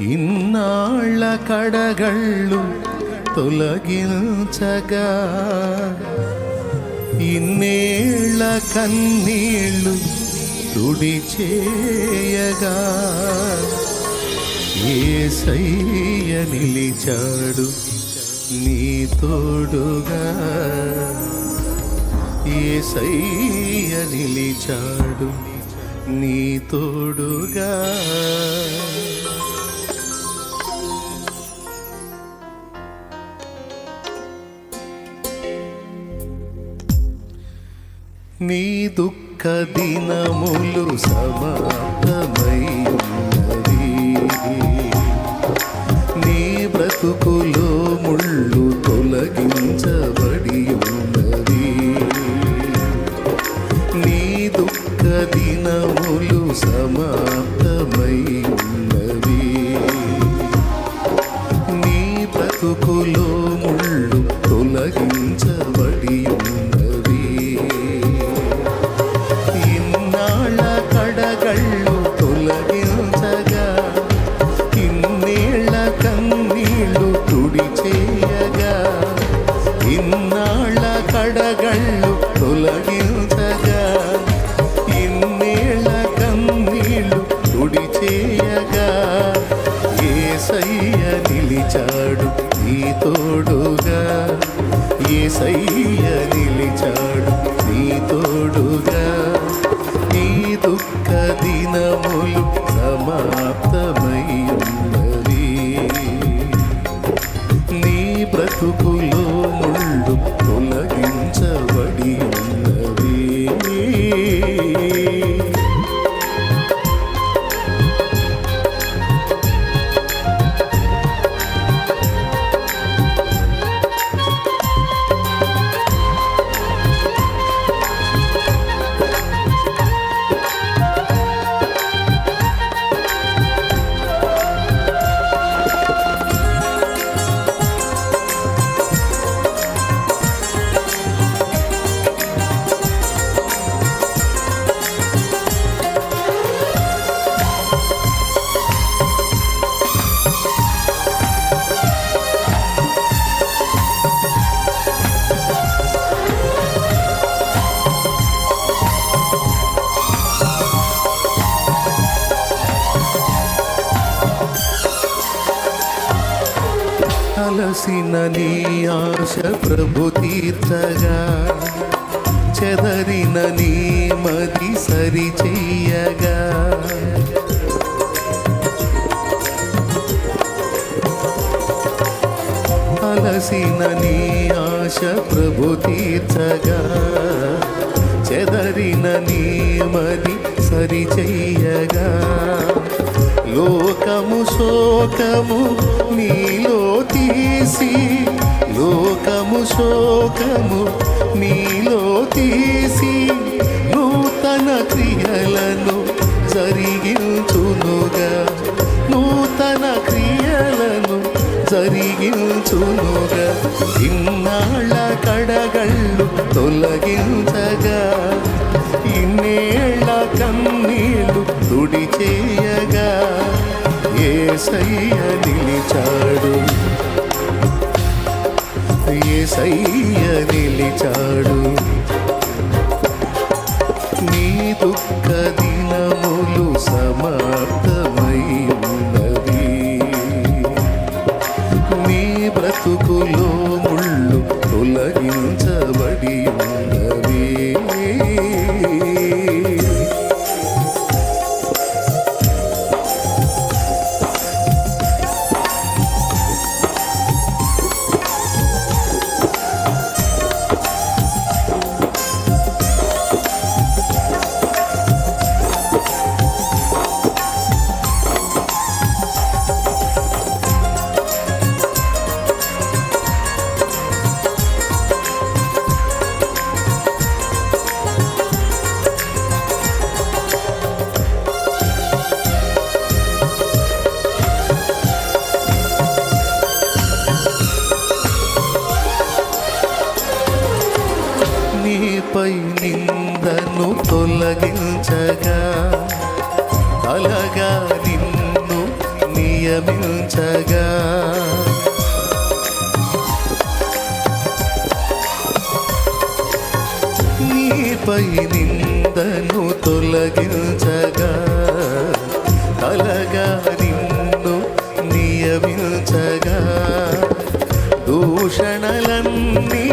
ఇన్నాళ్ళ కడగళ్ళు తొలగించగా ఇన్నేళ్ళ కన్నీళ్ళు తుడిచేయగా ఏసయ్య నిలిచాడు నీ తోడుగా. ఏసయ్య నిలిచాడు నీ తోడుగా. నీ దుఃఖ దినములు సమాప్తమై నీ బ్రతుకులో ముళ్ళు తొలగించవ తుడిచేయగా ఏసయ్య నిలిచాడు నీ తోడుగా. ఏసయ్య నిలిచాడు నీ తోడుగా. నీ దుఃఖ దినము అలసిన నీ ఆశ ప్రభు తీర్చగా చెదరిన నీ మది సరి చెయ్యగా అలసిన నీ ఆశ ప్రభు తీర్చగా చెదరిన నీ మది సరి చెయ్యగా లోకము శోకము నీ తీసి లోకము శోకము నీలో తీసి నూతన క్రియలను జరిగించునుగా. నూతన క్రియలను జరిగించునుగా. ఇన్నాళ్ళ కడగళ్ళు తొలగించగా. ఇన్నేళ్ళ కన్నీళ్ళు తుడి చేయగా ఏసయ్య నిలిచాడు. ఏసయ్య నిలిచాడు. నీ దుఃఖ దినములు సమాప్తమై ఉన్నది నీ బ్రతుకులో ముళ్ళు తొలగించబడి అలగా నిన్ను నియమించగా. నీపై నిందను తొలగించగా. అలగా నిన్ను నియమించగా. దూషణలన్నీ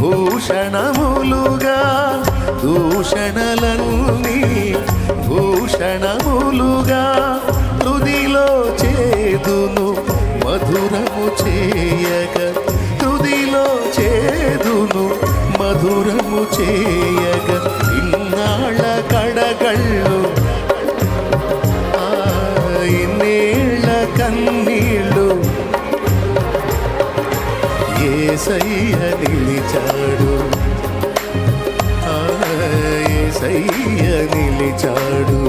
భూషణములుగా దూషణలన్నీ మధురము చేయగ ఇన్నాళ్ళ కడగళ్ళు. ఇన్నేళ్ళ కన్నీళ్ళు. ఏ సయ్య నిలిచాడు. ఏ సయ్య నిలిచాడు.